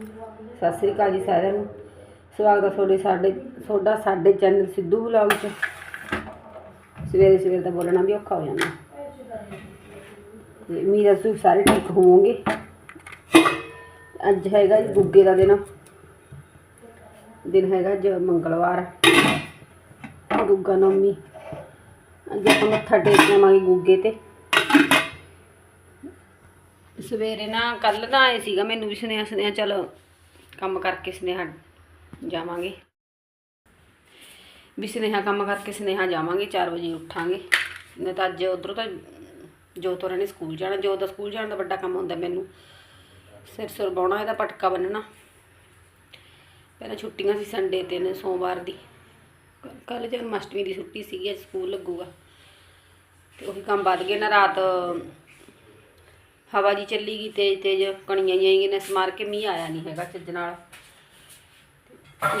ਸਤਿ ਸ੍ਰੀ ਅਕਾਲ ਜੀ ਸਾਰਿਆਂ ਨੂੰ। ਸਵਾਗਤ ਹੈ ਤੁਹਾਡੇ ਸਾਡੇ ਤੁਹਾਡਾ ਸਾਡੇ ਚੈਨਲ ਸਿੱਧੂ ਵਲੌਗ 'ਚ। ਸਵੇਰੇ ਸਵੇਰੇ ਤਾਂ ਬੋਲਣਾ ਵੀ ਔਖਾ ਹੋ ਜਾਂਦਾ। ਤੇ ਉਮੀਦ ਹੈ ਸਾਰੇ ਠੀਕ ਹੋਵੋਗੇ। ਅੱਜ ਹੈਗਾ ਜੀ ਗੁੱਗੇ ਦਾ ਦਿਨ। ਦਿਨ ਹੈਗਾ ਅੱਜ ਮੰਗਲਵਾਰ। ਗੁੱਗਾ ਨੌਮੀ। ਅੱਜ ਆਪਾਂ ਮੱਥਾ ਟੇਕ ਆਵਾਂਗੇ ਗੁੱਗੇ ਤੇ। ਸਵੇਰੇ ਨਾ ਕੱਲ ਨਾ ਆਏ ਸੀਗਾ ਮੈਨੂੰ ਵੀ ਸੁਨੇਹਾ ਸੁਨੇਹਾ ਚਲ ਕੰਮ ਕਰਕੇ ਸੁਨੇਹਾ ਜਾਵਾਂਗੇ। ਵੀ ਸੁਨੇਹਾ ਕੰਮ ਕਰਕੇ ਸੁਨੇਹਾ ਜਾਵਾਂਗੇ 4 ਵਜੇ ਉੱਠਾਂਗੇ। ਨਹੀਂ ਤਾਂ ਅੱਜ ਉਧਰੋਂ ਤਾਂ ਜੋ ਤੋਂ ਨੇ ਸਕੂਲ ਜਾਣਾ ਜੋ ਦਾ ਸਕੂਲ ਜਾਣ ਦਾ ਵੱਡਾ ਕੰਮ ਹੁੰਦਾ ਮੈਨੂੰ। ਸਿਰ ਸੁਰ ਬਾਉਣਾ, ਇਹਦਾ ਪਟਕਾ ਬੰਨਣਾ। ਪਹਿਲਾਂ ਛੁੱਟੀਆਂ ਸੀ ਸੰਡੇ ਤੇ ਨੇ ਸੋਮਵਾਰ ਦੀ। ਕੱਲ ਜਨਮ ਅਸ਼ਟਮੀ ਦੀ ਛੁੱਟੀ ਸੀਗੀ, ਅੱਜ ਸਕੂਲ ਲੱਗੂਗਾ। ਤੇ ਉਹੀ ਕੰਮ ਵੱਧ ਗਏ ਨਾ, ਰਾਤ ਹਵਾ ਜੀ ਚੱਲੀ ਗਈ, ਤੇਜ਼ ਤੇਜ਼ ਕਣੀਆਂ ਜਿਹੀਆਂ ਨੇ ਸਮਾਰ ਕੇ ਮੀਂਹ ਆਇਆ ਨਹੀਂ ਹੈਗਾ ਚੱਜ ਨਾਲ।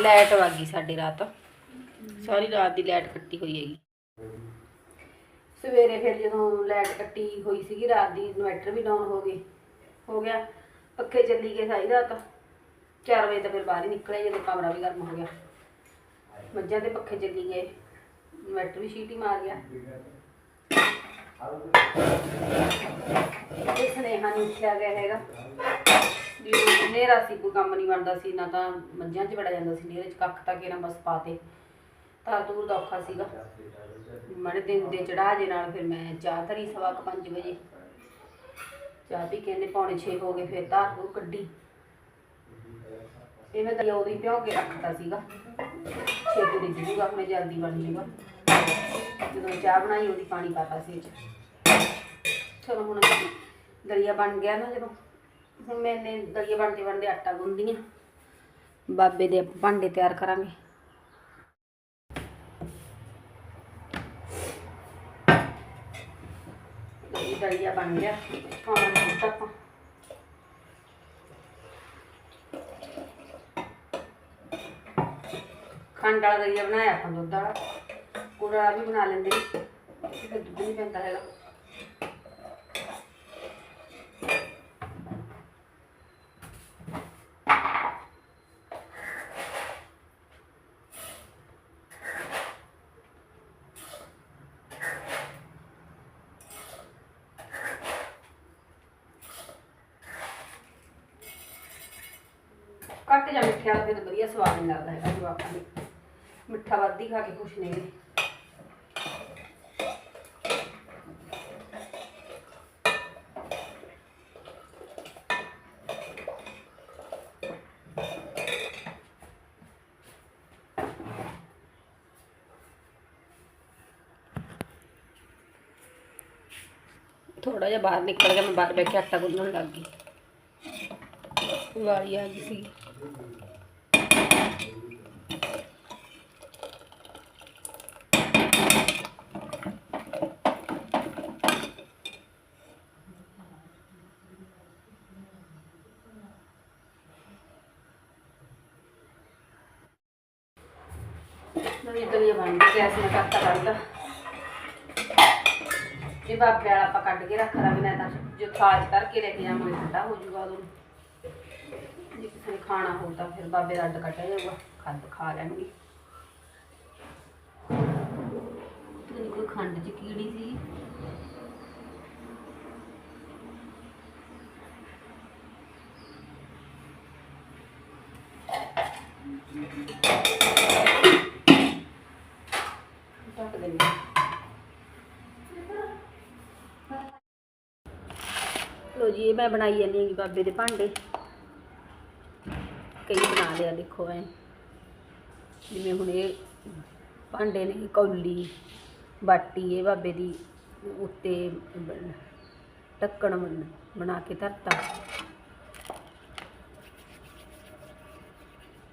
ਲਾਈਟ ਵਗ ਗਈ ਸਾਡੀ ਰਾਤ। ਸਾਰੀ ਰਾਤ ਦੀ ਲਾਈਟ ਕੱਟੀ ਹੋਈ ਹੈਗੀ। ਸਵੇਰੇ ਫਿਰ ਜਦੋਂ ਲਾਈਟ ਕੱਟੀ ਹੋਈ ਸੀਗੀ, ਰਾਤ ਦੀ ਇਨਵਰਟਰ ਵੀ ਡਾਊਨ ਹੋ ਗਏ। ਹੋ ਗਿਆ। ਪੱਖੇ ਚੱਲੀ ਗਏ ਸਾਰੀ ਰਾਤ। 4 ਵਜੇ ਤਾਂ ਫਿਰ ਬਾਹਰ ਹੀ ਨਿਕਲੇ, ਜਦੋਂ ਕਮਰਾ ਵੀ ਗਰਮ ਹੋ ਗਿਆ। ਮੱਝਾਂ ਦੇ ਪੱਖੇ ਚੱਲੀ ਗਏ। ਇਨਵਰਟਰ ਵੀ ਸ਼ੀਟੀ ਮਾਰ ਗਿਆ। ਇਹ ਸੁਨੇਹਾ ਉੱਠਿਆ ਗਿਆ ਹੈਗਾ। ਵੀ ਹਨੇਰਾ ਸੀ, ਕੋਈ ਕੰਮ ਨਹੀਂ ਬਣਦਾ ਸੀ, ਨਾ ਤਾਂ ਮੱਝਾਂ 'ਚ ਵੜਾ ਜਾਂਦਾ ਸੀ, ਹਨੇਰੇ 'ਚ ਕੱਖ ਤੱਕ ਇਹਨਾਂ ਬਸ ਪਾਤੇ ਤਾਂ। ਦੂਰ ਦਾ ਔਖਾ ਸੀਗਾ। ਮਾੜੇ ਦਿਨ ਦੇ ਚੜਾ ਜੇ ਨਾਲ ਫਿਰ ਮੈਂ ਚਾਹ ਧਰੀ ਸਵਾ ਕੁ ਵਜੇ। ਚਾਹ ਪੀ ਕਹਿੰਦੇ ਪੌਣੇ 6 ਹੋ ਗਏ, ਫਿਰ ਧਾਰ ਉਹ ਕੱਢੀ। ਇਹ ਮੈਂ ਤਾਂ ਉਦੋਂ ਹੀ ਭਿਉਂ ਕੇ ਰੱਖਤਾ ਸੀਗਾ। ਛੇਤੀ ਰਿੱਝ ਜੂਗਾ, ਆਪਣੇ ਜਲਦੀ ਬਣ ਜੂਗਾ। ਜਦੋਂ ਚਾਹ ਬਣਾਈ, ਉਹਦੀ ਪਾਣੀ ਪਾਤਾ ਸੀ ਚਲੋ ਹੁਣ ਦਲੀਆ ਬਣ ਗਿਆ ਨਾ ਜਦੋਂ, ਹੁਣ ਮੈਂ ਨੇ ਦਲੀਆ ਬਣਦੇ ਬਣਦੇ ਆਟਾ ਗੁੰਨਦੀ ਹਾਂ। ਬਾਬੇ ਦੇ ਭਾਂਡੇ ਤਿਆਰ ਕਰਾਂਗੇ। ਦਲੀ ਦਲੀਆ ਬਣ ਗਿਆ ਖਾਣਾ ਦੁੱਧ ਆਪਾਂ। ਖੰਡ ਵਾਲਾ ਦਲੀਆ ਬਣਾਇਆ ਆਪਾਂ ਦੁੱਧ ਵਾਲਾ। ਗੁੜ ਵਾਲਾ ਵੀ ਬਣਾ ਲੈਂਦੇ ਦੁੱਧ ਨਹੀਂ ਪੈਂਦਾ ਹੈਗਾ। ਘੱਟ ਜਾਂ ਮਿੱਠੇ ਵਾਲਾ ਫਿਰ ਵਧੀਆ ਸਵਾਦ ਨਹੀਂ ਲੱਗਦਾ ਹੈਗਾ ਜਵਾਕਾਂ ਦੇ। ਮਿੱਠਾ ਵੱਧ ਹੀ ਖਾ ਕੇ ਖੁਸ਼ ਨੇ ਗੇ। ਥੋੜਾ ਜਿਹਾ ਬਾਹਰ ਨਿਕਲ ਗਿਆ, ਮੈਂ ਬਾਹਰ ਬੈ ਕੇ ਆਟਾ ਗੁੰਨਣ ਲੱਗ ਗਈ। ਵਾਲੀ ਆ ਗਈ ਸੀ। ਨਵੀਂ ਦਲੀਆ ਬਣ ਗਈ ਗੈਸ ਮੈਂ ਕਰਤਾ ਬੰਦ ਇਹ ਬਾਬੇ ਵਾਲਾ ਆਪਾਂ ਕੱਢ ਕੇ ਰੱਖ ਲਾਂਗੇ ਨਾ ਤਾਂ ਜੋ ਥਾਜ ਕਰਕੇ ਲੈ ਕੇ ਜਾਵਾਂਗੇ ਠੰਡਾ ਹੋ ਜਾਊਗਾ ਉਦੋਂ। ਜੇ ਕਿਸੇ ਨੇ ਖਾਣਾ ਹੋ ਤਾਂ ਫਿਰ ਬਾਬੇ ਦਾ ਅੱਡ ਕੱਟਿਆ ਜਾਊਗਾ ਖੰਡ ਖਾ ਲੈਣਗੇ। ਕੋਈ ਖੰਡ ਚ ਕੀੜੀ ਸੀ। ਦਿੰਦੇ। ਲੋ ਜੀ ਇਹ ਮੈਂ ਬਣਾਈ ਜਾਂਦੀ ਹਾਂ ਬਾਬੇ ਦੇ ਭਾਂਡੇ। ਕਈ ਬਣਾ ਲਿਆ, ਦੇਖੋ ਐ। ਜਿਵੇਂ ਹੁਣ ਇਹ ਭਾਂਡੇ ਨੇ, ਕੌਲੀ, ਬਾਟੀ, ਇਹ ਬਾਬੇ ਦੀ ਉੱਤੇ ਬ- ਢੱਕਣ ਬਣਾ ਕੇ ਧਰਤਾ।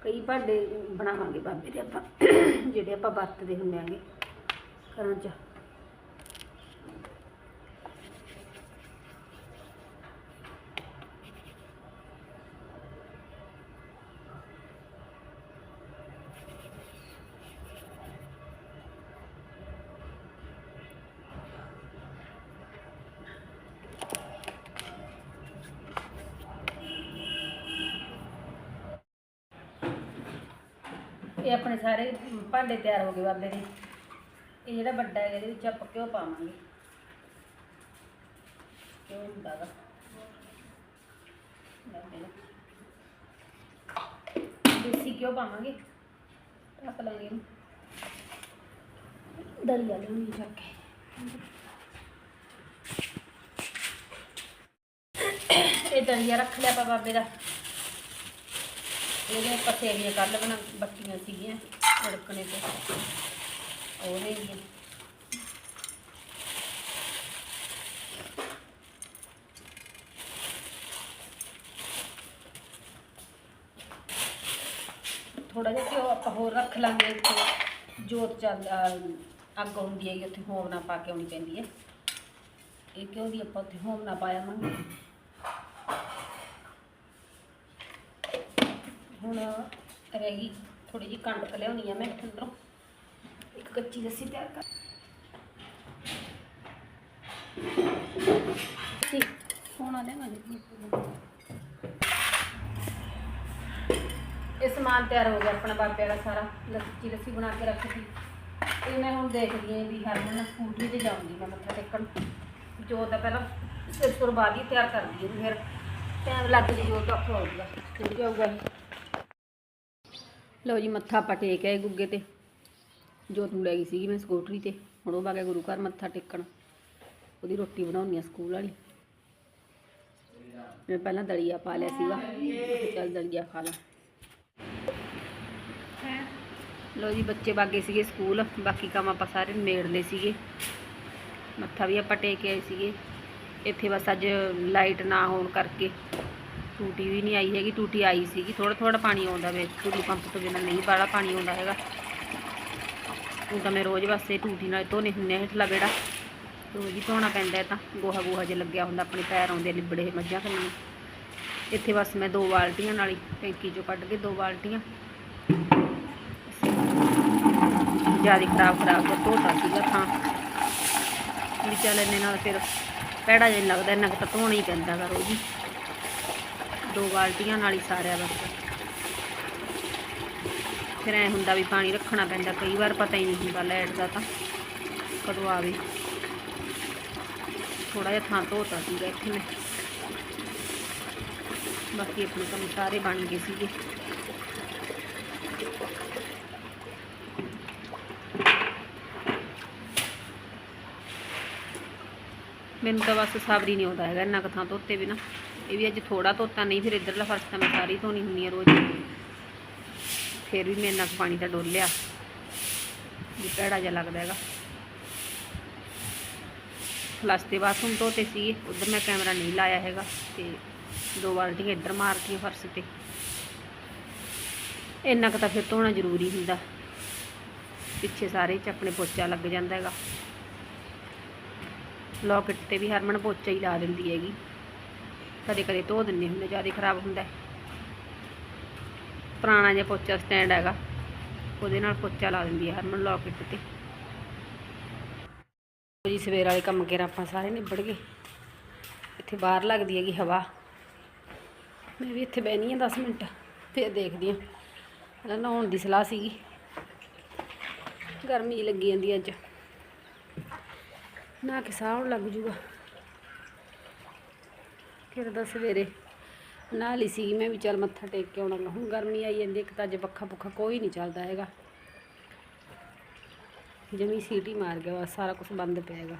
ਕਈ ਭਾਂਡੇ ਬਣਾਵਾਂਗੇ ਬਾਬੇ ਦੇ ਆਪਾਂ, ਜਿਹੜੇ ਆਪਾਂ ਵਰਤਦੇ ਹੁੰਦੇ ਆਂਗੇ ਘਰਾਂ 'ਚ। ਇਹ ਆਪਣੇ ਸਾਰੇ ਭਾਂਡੇ ਤਿਆਰ ਹੋ ਗਏ ਬਾਬੇ ਦੇ। ਇਹ ਜਿਹੜਾ ਵੱਡਾ ਹੈ ਇਹਦੇ ਵਿੱਚ ਆਪਾਂ ਘਿਓ ਪਾਵਾਂਗੇ। ਘਿਓ ਹੁੰਦਾ ਗਾ ਦੇਸੀ ਘਿਓ ਪਾਵਾਂਗੇ। ਰੱਖ ਲਾਂਗੇ ਇਹਨੂੰ। ਦਲੀਆ ਲੈਣੀ ਚੱਕ ਕੇ। ਇਹ ਦਲੀਆ ਰੱਖ ਲਿਆ ਆਪਾਂ ਬਾਬੇ ਦਾ। ਇਹਦੇ ਪਥੇਰੀਆਂ ਸੇਵੀਆਂ ਕੱਲ ਬਣਾ ਬੱਤੀਆਂ ਸੀਗੀਆਂ ਤੜਕਣੇ ਤੇ। ਉਹਦੇ ਲੈ ਥੋੜਾ ਜਿਹਾ ਘਿਓ ਆਪਾਂ ਹੋਰ ਰੱਖ ਲਾਂਗੇ, ਇੱਥੇ ਜੋਤ ਚੱਲ ਅੱਗ ਹੁੰਦੀ ਹੈਗੀ, ਉੱਥੇ ਹੋਮ ਨਾ ਪਾ ਕੇ ਆਉਣੀ ਪੈਂਦੀ ਹੈ। ਇਹ ਘਿਓ ਦੀ ਆਪਾਂ ਉੱਥੇ ਹੋਮ ਨਾ ਪਾਇਆ ਮੰਗੇ ਹੁਣ ਰਹਿ ਗਈ ਥੋੜੀ ਜਿਹੀ ਕਣਕ ਲਿਆਉਣੀ ਆ ਮੈਂ ਅੰਦਰੋਂ। ਇੱਕ ਕੱਚੀ ਲੱਸੀ ਤਿਆਰ ਕਰ। ਸੀ ਹੁਣ ਆ ਲੈਣਾ ਇਹ ਸਮਾਨ ਤਿਆਰ ਹੋ ਗਿਆ ਆਪਣਾ ਬਾਬੇ ਵਾਲਾ ਸਾਰਾ, ਲੱਸੀ ਲੱਸੀ ਬਣਾ ਕੇ ਰੱਖੀ ਇਹ ਮੈਂ ਹੁਣ ਦੇਖਦੀ ਹਾਂ ਵੀ ਹਰਮਨ ਸਕੂਟਰੀ ਤੇ ਜਾਊਂਗੀ ਮੈਂ ਮੱਥਾ ਟੇਕਣ। ਜੋ ਤਾਂ ਪਹਿਲਾਂ ਸਿਰ ਸੁਰ ਬਾਅਦ ਹੀ ਤਿਆਰ ਕਰਦੀ ਹਾਂ ਫਿਰ, ਟਾਈਮ ਲੱਗ ਜੀ ਉਹ ਤਾਂ ਹੋਊਗਾ ਠੀਕ ਜਾਊਗਾ ਆਊਗਾ ਲਓ ਜੀ ਮੱਥਾ ਆਪਾਂ ਟੇਕ ਆਏ ਗੁੱਗੇ ਤੇ। ਜੋਤ ਨੂੰ ਲੈ ਗਈ ਸੀਗੀ ਮੈਂ ਸਕੂਟਰੀ ਤੇ। ਹੁਣ ਉਹ ਬਾਗੇ ਗੁਰੂ ਘਰ ਮੱਥਾ ਟੇਕਣ। ਉਹਦੀ ਰੋਟੀ ਬਣਾਉਣੀ ਆ ਸਕੂਲ ਵਾਲੀ। ਮੈਂ ਪਹਿਲਾਂ ਦਲੀਆ ਪਾ ਲਿਆ ਸੀਗਾ। ਚੱਲ ਦਲੀਆ ਖਾ ਲਾਂ। ਲਓ ਜੀ ਬੱਚੇ ਬਾਗੇ ਸੀਗੇ ਸਕੂਲ। ਬਾਕੀ ਕੰਮ ਆਪਾਂ ਸਾਰੇ ਨਿਬੇੜ ਸੀਗੇ। ਮੱਥਾ ਵੀ ਆਪਾਂ ਟੇਕ ਆਏ ਸੀਗੇ। ਇੱਥੇ ਬਸ ਅੱਜ ਲਾਈਟ ਨਾ ਹੋਣ ਕਰਕੇ ਟੂਟੀ ਵੀ ਨਹੀਂ ਆਈ ਹੈਗੀ, ਟੂਟੀ ਆਈ ਸੀਗੀ। ਥੋੜਾ ਥੋੜਾ ਪਾਣੀ ਆਉਂਦਾ ਵੇ ਟੂਟੀ ਪੰਪ ਤੋਂ ਬਿਨਾਂ ਨਹੀਂ ਬਾਹਲਾ ਪਾਣੀ ਆਉਂਦਾ ਹੈਗਾ। ਉਹ ਤਾਂ ਮੈਂ ਰੋਜ਼ ਵਾਸਤੇ ਟੂਟੀ ਨਾਲ ਧੋਨੇ ਹੁੰਦੇ ਆ ਹੇਠਲਾ ਬੇੜਾ ਰੋਜ਼ ਹੀ ਧੋਣਾ ਪੈਂਦਾ ਤਾਂ, ਗੋਹਾ ਗੋਹਾ ਜੇ ਲੱਗਿਆ ਹੁੰਦਾ, ਆਪਣੇ ਪੈਰ ਆਉਂਦੇ ਲਿਬੜੇ ਮੱਝਾਂ ਕੰਨੀ ਇੱਥੇ ਬਸ ਮੈਂ ਦੋ ਬਾਲਟੀਆਂ ਨਾਲ ਹੀ ਟੈਂਕੀ ਚੋਂ ਕੱਢ ਕੇ ਦੋ ਬਾਲਟੀਆਂ। ਜ਼ਿਆਦਾ ਖਰਾਬ ਖਰਾਬ ਜਿਹਾ ਧੋਤਾ ਸੀਗਾ ਥਾਂ। ਵੀ ਚੱਲ ਇੰਨੇ ਨਾਲ ਫਿਰ ਪੈੜਾ ਜਿਹਾ ਲੱਗਦਾ, ਇੰਨਾ ਕੁ ਤਾਂ ਧੋਣਾ ਹੀ ਪੈਂਦਾ ਗਾ ਰੋਜ਼ ਹੀ। ਦੋ ਬਾਲਟੀਆਂ ਨਾਲ ਹੀ ਸਾਰਿਆ ਬਸ ਫਿਰ ਐ ਹੁੰਦਾ ਵੀ ਪਾਣੀ ਰੱਖਣਾ ਪੈਂਦਾ, ਕਈ ਵਾਰ ਪਤਾ ਹੀ ਨਹੀਂ ਹੁੰਦਾ ਲਾਈਟ ਦਾ ਤਾਂ। ਕਦੋਂ ਆਵੇ। ਥੋੜਾ ਜਿਹਾ ਥਾਂ ਧੋਤਾ ਸੀਗਾ ਇੱਥੇ ਮੈਂ। ਬਾਕੀ ਆਪਣੇ ਕੰਮ ਸਾਰੇ ਬਣ ਗਏ ਸੀਗੇ। ਮੈਨੂੰ ਤਾਂ ਬਸ ਸਬਰ ਹੀ ਨਹੀਂ ਆਉਂਦਾ ਹੈਗਾ, ਇੰਨਾ ਕੁ ਥਾਂ ਧੋਤੇ ਬਿਨਾ। ਇਹ ਵੀ ਅੱਜ ਥੋੜਾ ਧੋਤਾ, ਨਹੀਂ ਫਿਰ ਇੱਧਰਲਾ ਫਰਸ਼ ਤਾਂ ਮੈਂ ਸਾਰੀ ਧੋਣੀ ਹੁੰਦੀ ਆ ਰੋਜ਼। ਫਿਰ ਵੀ ਮੈਂ ਇੰਨਾ ਕੁ ਪਾਣੀ ਤਾਂ ਡੋਲਿਆ ਵੀ ਭੈੜਾ ਜਿਹਾ ਲੱਗਦਾ ਹੈਗਾ। ਫਲਸ਼ ਤੇ ਬਾਥਰੂਮ ਧੋਤੇ ਸੀਗੇ, ਉਧਰ ਮੈਂ ਕੈਮਰਾ ਨਹੀਂ ਲਾਇਆ ਹੈਗਾ ਤੇ ਦੋ ਬਾਲਟੀਆਂ ਇੱਧਰ ਮਾਰਤੀਆਂ ਫਰਸ਼ ਤੇ। ਇੰਨਾ ਕੁ ਤਾਂ ਫਿਰ ਧੋਣਾ ਜ਼ਰੂਰੀ ਹੁੰਦਾ। ਪਿੱਛੇ ਸਾਰੇ ਚ ਆਪਣੇ ਪੋਚਾ ਲੱਗ ਜਾਂਦਾ ਹੈਗਾ। ਲੋਕਟ ਤੇ ਵੀ ਹਰਮਨ ਪੋਚਾ ਹੀ ਲਾ ਦਿੰਦੀ ਹੈਗੀ। ਕਦੇ ਕਦੇ ਧੋ ਦਿੰਦੇ ਹੁੰਦੇ, ਜ਼ਿਆਦਾ ਖਰਾਬ ਹੁੰਦਾ ਪੁਰਾਣਾ ਜਿਹਾ ਪੋਚਾ ਸਟੈਂਡ ਹੈਗਾ, ਉਹਦੇ ਨਾਲ ਪੋਚਾ ਲਾ ਦਿੰਦੀ ਹੈ ਹਰਮਨ ਲੋਕਟ ਤੇ। ਜੀ, ਸਵੇਰ ਵਾਲੇ ਕੰਮ ਕੇਰਾ ਆਪਾਂ ਸਾਰੇ ਨਿਬੜ ਗਏ। ਇੱਥੇ ਬਾਹਰ ਲੱਗਦੀ ਹੈਗੀ ਹਵਾ। ਮੈਂ ਵੀ ਇੱਥੇ ਬਹਿਣੀ ਆ 10 ਮਿੰਟ, ਫਿਰ ਦੇਖਦੀ ਆ। ਨਹਾਉਣ ਦੀ ਸਲਾਹ ਸੀਗੀ। ਗਰਮੀ ਲੱਗੀ ਜਾਂਦੀ ਅੱਜ। ਨਾ ਕੇ ਸਾਹ ਲੱਗ ਜੂਗਾ। ਫਿਰ ਤਾਂ ਸਵੇਰੇ ਨਹਾ ਲਈ ਸੀ, ਮੈਂ ਵੀ ਚੱਲ ਮੱਥਾ ਟੇਕ ਕੇ ਆਉਣਾ ਗਾ। ਹੁਣ ਗਰਮੀ ਆਈ ਜਾਂਦੀ ਇੱਕ ਤਾਂ ਅੱਜ ਪੱਖਾ ਪੁੱਖਾ ਕੋਈ ਨਹੀਂ ਚੱਲਦਾ ਹੈਗਾ। ਜਮੀ ਸੀਟੀ ਮਾਰ ਗਿਆ ਵਾ, ਸਾਰਾ ਕੁਝ ਬੰਦ ਪਿਆ ਹੈਗਾ।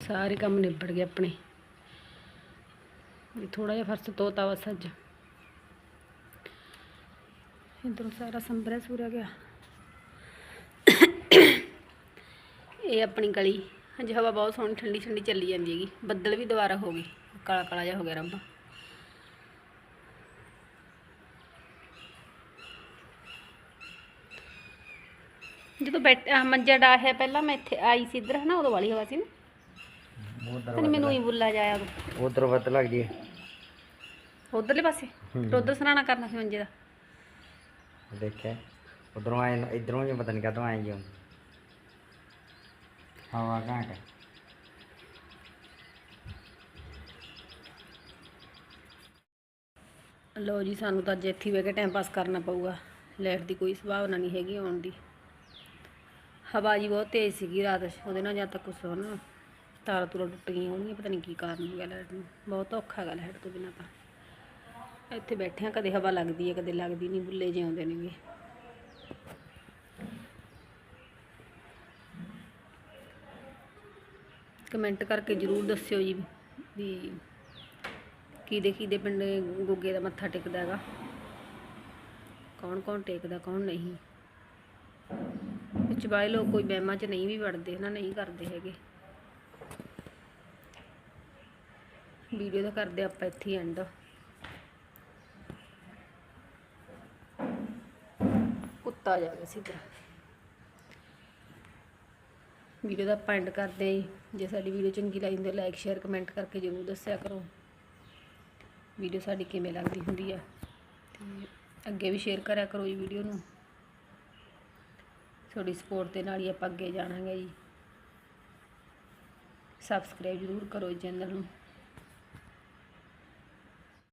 ਸਾਰੇ ਕੰਮ ਨਿਬੜ ਗਏ ਆਪਣੇ। ਥੋੜਾ ਜਿਹਾ ਫਰਸ਼ ਧੋਤਾ ਬਸ ਅੱਜ ਇਧਰੋਂ ਸਾਰਾ ਸੰਭਰਿਆ ਸੂਰਿਆ ਗਿਆ। ਇਹ ਆਪਣੀ ਗਲੀ। ਹਾਂਜੀ ਹਵਾ ਬਹੁਤ ਸੋਹਣੀ ਠੰਡੀ ਠੰਡੀ ਚੱਲੀ ਜਾਂਦੀ ਹੈਗੀ। ਬੱਦਲ ਵੀ ਦੁਬਾਰਾ ਹੋ ਗਏ। ਕਾਲਾ ਕਾਲਾ ਜਿਹਾ ਹੋ ਗਿਆ ਰੱਬ। ਜਦੋਂ ਬੈਠ ਅਹ ਮੰਜਾ ਡਾਹਿਆ ਪਹਿਲਾਂ ਮੈਂ ਇੱਥੇ ਆਈ ਸੀ ਇੱਧਰ ਹਨਾ ਉਦੋਂ ਵਾਲੀ ਹਵਾ ਸੀ ਨਾ? ਤੈਨੂੰ ਮੈਨੂੰ ਹੀ ਬੁੱਲਾ ਜਾਇਆ ਉਦੋਂ ਉਧਰ ਵੱਧ ਲੱਗਦੀ ਹੈ ਉਧਰਲੇ ਪਾਸੇ? ਫਿਰ ਉਧਰ ਸਰਾਣਾ ਕਰਨਾ ਸੀ ਮੰਜੇ ਦਾ। ਦੇਖਿਆ। ਉਧਰੋਂ ਆਏ ਇਧਰੋਂ ਜੇ ਪਤਾ ਨਹੀਂ ਕਦੋਂ ਆਏ ਜੀ ਹਵਾ ਘਾਟ ਲੋ ਜੀ, ਸਾਨੂੰ ਤਾਂ ਅੱਜ ਇੱਥੇ ਬਹਿ ਕੇ ਟਾਈਮ ਪਾਸ ਕਰਨਾ ਪਊਗਾ। ਲਾਈਟ ਦੀ ਕੋਈ ਸੰਭਾਵਨਾ ਨਹੀਂ ਹੈਗੀ ਆਉਣ ਦੀ। ਹਵਾ ਜੀ ਬਹੁਤ ਤੇਜ਼ ਸੀਗੀ ਰਾਤ, ਉਹਦੇ ਨਾਲ ਜਾਂ ਤੱਕ ਕੁਛ ਨਾ ਤਾਰਾਂ ਤੂਰਾਂ ਟੁੱਟ ਗਈਆਂ ਹੋਣਗੀਆਂ, ਪਤਾ ਨਹੀਂ ਕੀ ਕਾਰਨ ਹੋ ਗਿਆ ਲਾਈਟ ਨੂੰ। ਬਹੁਤ ਔਖਾ ਹੈਗਾ ਲਾਈਟ ਤੋਂ ਬਿਨਾਂ ਤਾਂ। ਇੱਥੇ ਬੈਠੇ ਆ ਕਦੇ ਹਵਾ ਲੱਗਦੀ ਹੈ, ਕਦੇ ਲੱਗਦੀ ਨਹੀਂ, ਬੁੱਲੇ ਜਿਹੇ ਆਉਂਦੇ ਨੇਗੇ। ਕਮੈਂਟ ਕਰਕੇ ਜਰੂਰ ਦੱਸਿਓ ਜੀ ਵੀ ਕਿਹਦੇ ਕਿਹਦੇ ਪਿੰਡ ਗੁੱਗੇ ਦਾ ਮੱਥਾ ਟੇਕਦਾ ਹੈਗਾ। ਕੌਣ ਕੌਣ ਟੇਕਦਾ, ਕੌਣ ਨਹੀਂ। ਵਿੱਚ ਬਾਈ ਲੋਕ ਕੋਈ ਵਹਿਮਾਂ 'ਚ ਨਹੀਂ ਵੀ ਵੜਦੇ ਨਾ ਨਹੀਂ ਕਰਦੇ ਹੈਗੇ। ਵੀਡੀਓ ਦਾ ਕਰਦੇ ਆਪਾਂ ਇੱਥੇ ਐਂਡ ਕੁੱਤਾ ਜਾ ਗਿਆ ਸੀ ਇੱਧਰ ਵੀਡੀਓ ਦਾ ਆਪਾਂ ਐਂਡ ਕਰਦੇ ਹਾਂ ਜੀ। ਜੇ ਸਾਡੀ ਵੀਡੀਓ ਚੰਗੀ ਲੱਗਦੀ ਤਾਂ ਲਾਈਕ ਸ਼ੇਅਰ ਕਮੈਂਟ ਕਰਕੇ ਜ਼ਰੂਰ ਦੱਸਿਆ ਕਰੋ। ਵੀਡੀਓ ਸਾਡੀ ਕਿਵੇਂ ਲੱਗਦੀ ਹੁੰਦੀ ਆ। ਤੇ ਅੱਗੇ ਵੀ ਸ਼ੇਅਰ ਕਰਿਆ ਕਰੋ ਜੀ ਵੀਡੀਓ ਨੂੰ। ਤੁਹਾਡੀ ਸਪੋਰਟ ਦੇ ਨਾਲ ਹੀ ਆਪਾਂ ਅੱਗੇ ਜਾਣਾਂਗੇ ਜੀ। ਸਬਸਕ੍ਰਾਈਬ ਜ਼ਰੂਰ ਕਰੋ ਚੈਨਲ ਨੂੰ।